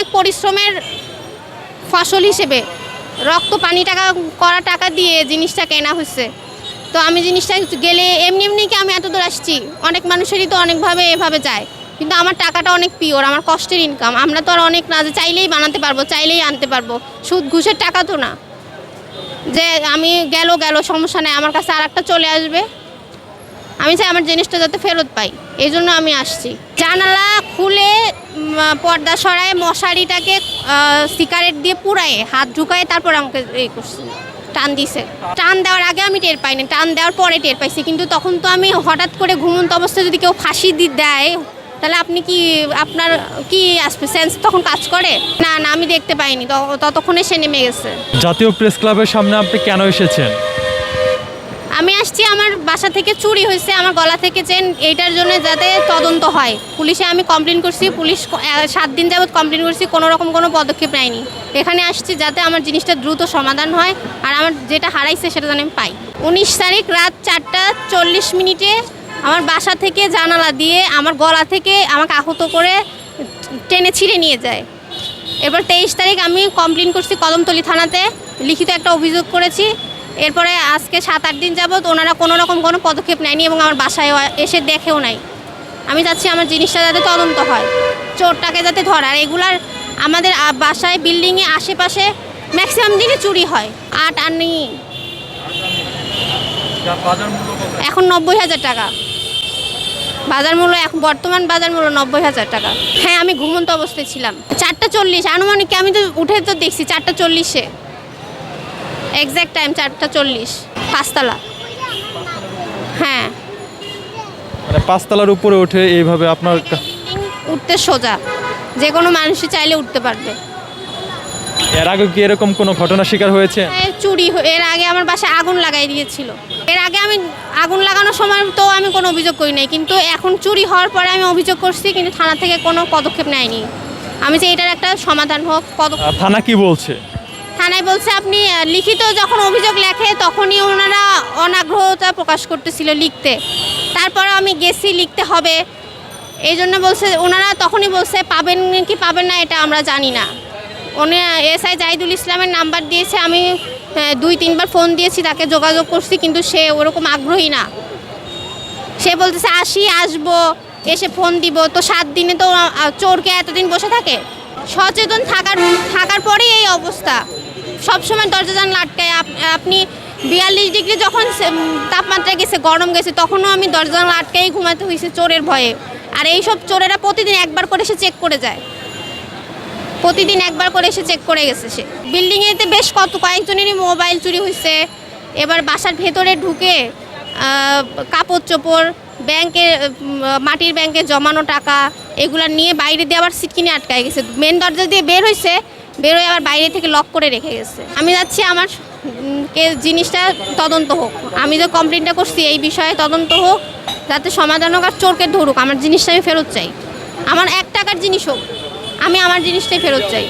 অনেক পরিশ্রমের ফসল হিসেবে রক্ত, পানি টাকা, করা টাকা দিয়ে জিনিসটা কেনা হচ্ছে। তো আমি জিনিসটা গেলে এমনি এমনি কি আমি এত দূর আসছি? অনেক মানুষেরই তো অনেকভাবে এভাবে যায়। কিন্তু আমার টাকাটা অনেক পিওর, আমার কষ্টের ইনকাম আমরা তো আর অনেক না, যে চাইলেই বানাতে পারব, চাইলেই আনতে পারব। সুদ, ঘুষের টাকা তো না। যে আমি গেল গেল, সমস্যা নেই, আমার কাছে আর একটা চলে আসবে। আমি চাই আমার জিনিসটা যাতে ফেরত পাই। এই জন্য আমি আসছি। জানালা খুলে পর্দা সরায়, মশারিটাকে সিগারেট দিয়ে পুরায়ে হাত ঢুকায়, তারপর আমাকে এই করছে, টান দিছে। টান দেওয়ার আগে আমি টের পাইনি, টান দেওয়ার পরে টের পাইছি, কিন্তু তখন তো আমি হঠাৎ করে ঘুমন্ত অবস্থায় যদি কেউ ফাঁসি দি দেয়, তাহলে আপনি কি, আপনার কি আসবে? সেন্স তখন কাজ করে? না না, আমি দেখতে পাইনি ততক্ষণে সে নেমে গেছে। জাতীয় প্রেস ক্লাবের সামনে আপনি কেন এসেছেন? আমি আসছি, আমার বাসা থেকে চুরি হয়েছে, আমার গলা থেকে চেন, এইটার জন্য যাতে তদন্ত হয়। পুলিশে আমি কমপ্লেন করছি, পুলিশ সাত দিন যাবৎ কমপ্লেন করছি, কোনো রকম কোনো পদক্ষেপ নেয়নি। এখানে আসছি যাতে আমার জিনিসটা দ্রুত সমাধান হয়, আর আমার যেটা হারাইছে সেটা যেন আমি পাই। উনিশ তারিখ রাত চারটা চল্লিশ মিনিটে আমার বাসা থেকে জানালা দিয়ে আমার গলা থেকে আমাকে আহত করে টেনে ছিঁড়ে নিয়ে যায়। এরপর তেইশ তারিখ আমি কমপ্লেন করছি কদমতলি থানাতে, লিখিত একটা অভিযোগ করেছি। এরপরে আজকে সাত, আট দিন যাবৎ ওনারা কোনো রকম কোনো পদক্ষেপ নেয়নি এবং আমার বাসায় এসে দেখেও নাই। আমি চাচ্ছি আমার জিনিসটা যাতে তদন্ত হয়, চোরটাকে যাতে ধরে। আর এগুলার আমাদের বাসায় বিল্ডিংয়ে আশেপাশে ম্যাক্সিমাম দিনে চুরি হয়, আট আনি এখন নব্বই হাজার টাকা। বাজার মূল্য এখন, বর্তমান বাজার মূল্য নব্বই হাজার টাকা। হ্যাঁ আমি ঘুমন্ত অবস্থায় ছিলাম। চারটা চল্লিশ, আনুমানিক আমি তো উঠে তো দেখছি, চারটা চল্লিশে। এক্স্যাক্ট টাইম চারটা চল্লিশ। পাঁচতলা। হ্যাঁ। মানে পাঁচতলার উপরে উঠে এইভাবে আপনার উঠতে সোজা। যে কোনো মানুষই চাইলে উঠতে পারবে। এর আগে কি এরকম কোনো ঘটনা শিকার হয়েছে? হ্যাঁ, চুরি এর আগে আমার বাসায় আগুন লাগাই দিয়েছিল। এর আগে আমি আগুন লাগানোর সময় তো আমি কোনো অভিযোগ করি নাই। কিন্তু এখন চুরি হওয়ার পরে আমি অভিযোগ করছি কিন্তু থানা থেকে কোনো পদক্ষেপ নেয়নি। আমি যে এটার একটা সমাধান হোক পদক্ষেপ থানা কি বলছে? থানায় বলছে আপনি লিখিত যখন অভিযোগ লেখে তখনই ওনারা অনাগ্রহতা প্রকাশ করতেছিল লিখতে। তারপর আমি গেছি, লিখতে হবে। এই জন্য বলছে, ওনারা তখনই বলছে, পাবেন কি পাবেন না এটা আমরা জানি না। উনি এস আই জাহিদুল ইসলামের নাম্বার দিয়েছে, আমি দুই, তিনবার ফোন দিয়েছি, তাকে যোগাযোগ করছি, কিন্তু সে ওরকম আগ্রহী না। সে বলতেছে, আসি, আসব, এসে ফোন দিব। তো সাত দিনে তো চোরকে এতদিন বসে থাকে? সচেতন থাকার থাকার পরেই এই অবস্থা। সবসময় দরজা জানলা আটকায়। আপ- আপনি বিয়াল্লিশ ডিগ্রি যখন সে- তাপমাত্রা গেছে, গরম গেছে, তখনও আমি দরজা জানলা আটকাই ঘুমাতে হয়েছে চোরের ভয়ে। আর এই সব চোরেরা প্রতিদিন একবার করে এসে চেক করে যায়। প্রতিদিন একবার করে এসে চেক করে গেছে সে। বিল্ডিংয়েতে বেশ কত কয়েকজনেরই মোবাইল চুরি হয়েছে এবার বাসার ভেতরে ঢুকে কাপড় চোপড়, ব্যাংকে মাটির ব্যাংকে জমানো টাকা, এগুলা নিয়ে বাইরে দিয়ে আবার সিট কিনে আটকায় গেছে। মেন দরজা দিয়ে বের হয়েছে বের হয়ে আবার বাইরে থেকে লক করে রেখে গেছে। আমি যাচ্ছি আমার কে জিনিসটা তদন্ত হোক। আমি যে কমপ্লেনটা করছি এই বিষয়ে তদন্ত হোক, যাতে সমাধান হোক আর চোরকে ধরুক। আমার জিনিসটা আমি ফেরত চাই। আমার এক টাকার জিনিস হোক, আমি আমার জিনিসটাই ফেরত চাই।